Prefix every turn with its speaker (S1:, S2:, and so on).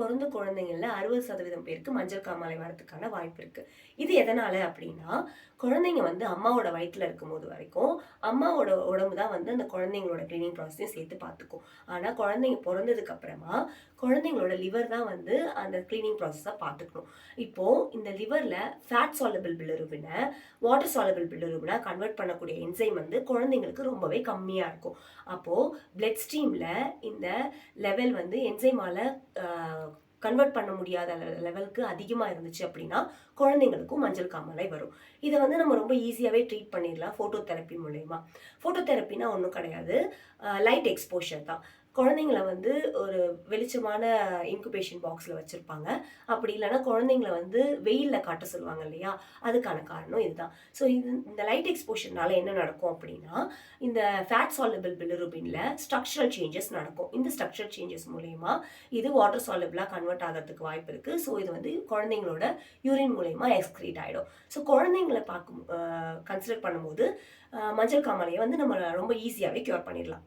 S1: பிறந்த குழந்தைங்கள்ல அறுபது சதவீதம் பேருக்கு மஞ்சள் காமாலை வரதுக்கான வாய்ப்பு இருக்கு. இது எதனால அப்படின்னா குழந்தைங்க வந்து அம்மாவோட வயிற்றுல இருக்கும்போது வரைக்கும் அம்மாவோட உடம்பு தான் வந்து அந்த குழந்தைங்களோட க்ளீனிங் ப்ராசஸையும் சேர்த்து பார்த்துக்கும். ஆனால் குழந்தைங்க பிறந்ததுக்கு அப்புறமா குழந்தைங்களோட லிவர் தான் வந்து அந்த க்ளீனிங் ப்ராசஸை பார்த்துக்கணும். இப்போ இந்த லிவர்ல ஃபேட் சாலபிள் பில்லருபினை வாட்டர் சாலபிள் பில்லருபினை கன்வெர்ட் பண்ணக்கூடிய என்சைம் வந்து குழந்தைங்களுக்கு ரொம்பவே கம்மியாக இருக்கும். அப்போ பிளட் ஸ்ட்ரீம்ல இந்த லெவல் வந்து என்சைமால கன்வெர்ட் பண்ண முடியாத லெவலுக்கு அதிகமாக இருந்துச்சு அப்படின்னா குழந்தைங்களுக்கும் மஞ்சள் காமாலை வரும். இதை வந்து நம்ம ரொம்ப ஈஸியாகவே ட்ரீட் பண்ணிடலாம் ஃபோட்டோ தெரப்பி மூலயமா. ஃபோட்டோ தெரப்பினா ஒன்றும் கிடையாது. லைட் எக்ஸ்போஷர் தான். குழந்தைங்கள வந்து ஒரு வெளிச்சமான இன்குபேஷன் பாக்ஸில் வச்சுருப்பாங்க. அப்படி இல்லைன்னா குழந்தைங்கள வந்து வெயிலில் காட்ட சொல்லுவாங்க இல்லையா? அதுக்கான காரணம் இதுதான். ஸோ இது இந்த லைட் எக்ஸ்போஷர்னால என்ன நடக்கும் அப்படின்னா இந்த ஃபேட் சாலபிள் பிலிருபின்ல ஸ்ட்ரக்சரல் சேஞ்சஸ் நடக்கும். இந்த ஸ்ட்ரக்சரல் சேஞ்சஸ் மூலயமா இது வாட்டர் சாலபிளாக கன்வெர்ட் ஆகிறதுக்கு வாய்ப்பு இருக்குது ஸோ இது வந்து குழந்தைங்களோட யூரின் மூலயமா எக்ஸ்க்ரீட் ஆகிடும் ஸோ குழந்தைங்கள பார்க்கும் கன்சிடர் பண்ணும்போது மஞ்சள் காமாலையை வந்து நம்ம ரொம்ப ஈஸியாகவே க்யூர் பண்ணிடலாம்.